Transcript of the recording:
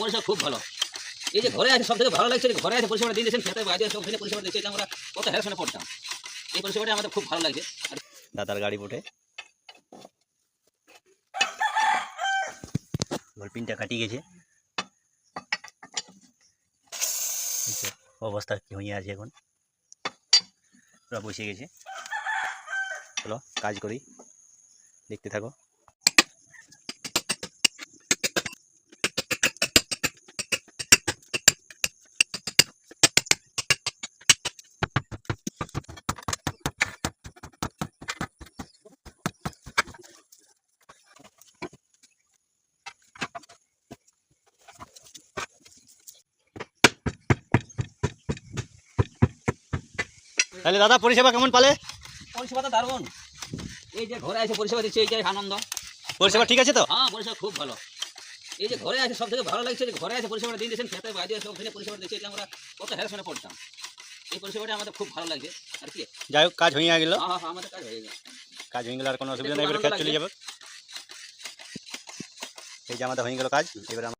পরিষেবা খুব ভালো। এই যে ঘরে আছে, সব থেকে ভালো লাগছে ঘরে আছে পরিষেবাটা দিয়ে দিয়েছেন, খেতে বাইরে সব দিনে পরিষেবা দিচ্ছে আমরা কত হ্যারাসনে পড়তাম। এই পরিষেবাটা আমাদের খুব ভালো লাগছে। দাদার গাড়ি উঠে পিনটা কাটিয়ে গেছে। অবস্থা কি হয়ে আছে এখন? পুরো বসে গেছে। চলো, কাজ করি। দেখতে থাকো। তাহলে দাদা পরিষেবা কেমন পালে? পরিষেবা তো দারুণ। এই যে ঘরে আছে পরিষেবা দিচ্ছে এইটাই আনন্দ। পরিষেবা ঠিক আছে তো? হ্যাঁ পরিষেবা খুব ভালো। এই যে ঘরে আছে সব থেকে ভালো লাগছে যে ঘরে আছে পরিষেবাটা দিয়ে দিয়েছেন খেতে বাইরে সব দিনে পরিষেবা দিচ্ছে এটা আমরা কত হ্যারাসনে পড়তাম। এই পরিষেবাটা আমাদের খুব ভালো লাগছে আর কি? যাই হোক কাজ হয়ে গেল। হ্যাঁ হ্যাঁ আমাদের কাজ হয়ে গেছে কাজ হয়ে গেলে আর কোনো অসুবিধা নেই এবার চলে। যাবে। এই যে আমাদের হয়ে গেল কাজ এবার